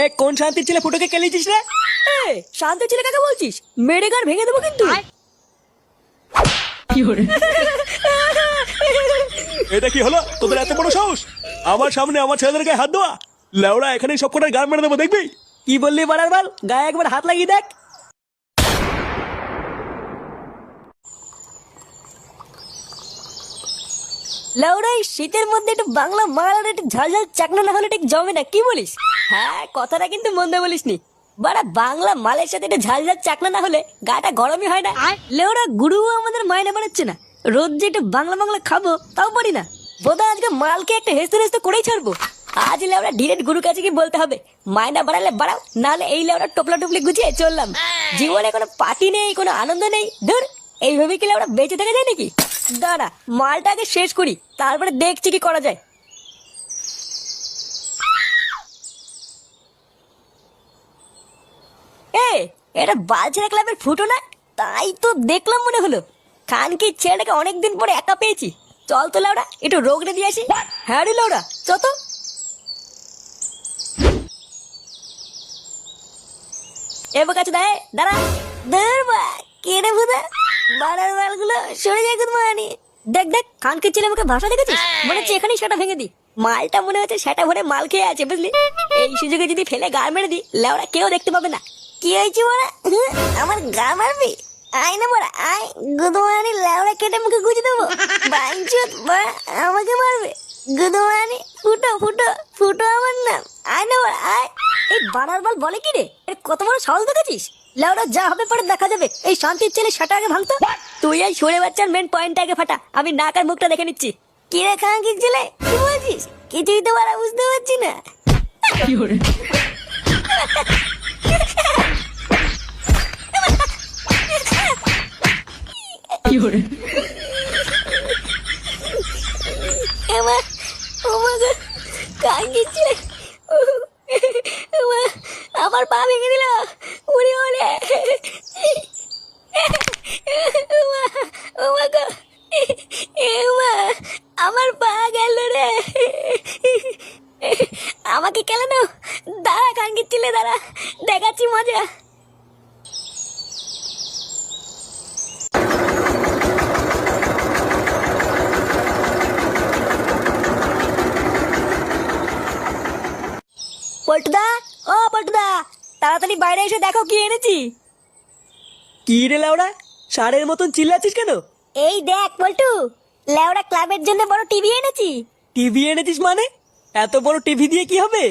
এ কোন শান্তির ছেলে ফুটোকে কেলিয়েছিস রে? শান্তির শান্ত ছেলে কাকে বলছিস? মেরে গান ভেঙে দেবো কিন্তু। এটা কি হলো? তোদের এত বড় সাহস? আমার সামনে আমার ছেলেদের গায়ে হাত দেওয়া? লেওড়া এখানে সব কটার গান মেরে দেবো দেখবি? কি বললি বাড়ার বাল গায়ে একবার হাত লাগিয়ে দেখ। লাউড়া এই শীতের মধ্যে একটু বাংলা মাল একটু ঝাল ঝাল চাকনা না হলে ঠিক জমে না কি বলিস? হ্যাঁ কথাটা কিন্তু মন্দ বলিসনি। বাড়া বাংলা মালের সাথে একটু ঝাল ঝাল চাকনা না হলে গাটা গরমই হয় না। লেওরা গুরুও আমাদের মায়না বানাচ্ছে না। রোজ যে একটু বাংলা বাংলা খাব তাও পারি না। বোধহয় আজকে মালকে একটা হেসতে হেসতে করেই ছাড়বো। আজ লেওরা ডিরেক্ট গুরু কাছে কি বলতে হবে মায়না বাড়ালে বাড়াও নাহলে এই লেওরা টোপলা টুপলি গুছিয়ে চললাম। জীবনে কোনো পার্টি নেই কোনো আনন্দ নেই। ধর এইভাবে কি লেওরা বেঁচে থাকা যায় নাকি? দাঁড়া মালটা আগে শেষ করি, তারপরে দেখছি কি করা যায়। এটা ক্লাবের ফুটো না? তাই তো দেখলাম মনে হলো। খানকি ছেলেটাকে অনেকদিন পরে একা পেয়েছি। চল তো লাউডা একটু রোগ দিয়ে আসি। হ্যাঁ রে লাউডা চ তো। এবার কাছে দেয় দাঁড়া। দূর বা কেড়ে বুদা বাড়ার বালগুলো সরে যায় কোন মানি দেখ দেখ খানকে ছেলে আমাকে ভাষা দেখেছিস? মনে হচ্ছে এখানেই সেটা ভেঙে দি মালটা মনে হচ্ছে সেটা ভরে মাল খেয়ে আছে বুঝলি? এই সুযোগে যদি ফেলে গা মেরে দি লেওরা কেউ দেখতে পাবে না। কি হয়েছে বড়া? আমার গা মারবি? আয় না বড়া আয়। গুদমানি লেওড়া কেটে মুখে গুজে দেবো। বাইঞ্চুত বড়া আমাকে মারবে। গুদমানি ফুটো ফুটো ফুটো আমার নাম। আয় না বড়া আয়। এই বানার বল বলে কি রে? কত বড় সাহস দেখেছিস? লেওড়া যা হবে পরে দেখা যাবে। এই শান্তির ছেলে সেটা আগে ভাঙতো? তুই এই সরে বাচ্চার মেন পয়েন্টটা আগে ফাটা। আমি নাক আর মুখটা দেখে নিচ্ছি। কি রে খাঙ্কির ছেলে? কি বলছিস? কিছুই তো বাড়া বুঝতে পারছি না। আমার পা ভেঙে দিল। আমার পা গেল রে। আমাকে কেন দাঁড়া কাঙ্কির ছেলে, দাঁড়া। দেখাচ্ছি মজা। পল্টুদা, ও পল্টুদা, তাড়াতাড়ি বাইরে এসে দেখো কি এনেছি। কি রে লাউড়া সারের মতন চিল্লাচ্ছিস কেন? এই দেখ বল্টু লেওড়া ক্লাবের জন্য বড় টিভি এনেছি। টিভি এনেছিস মানে? এত বড় টিভি দিয়ে কি হবে?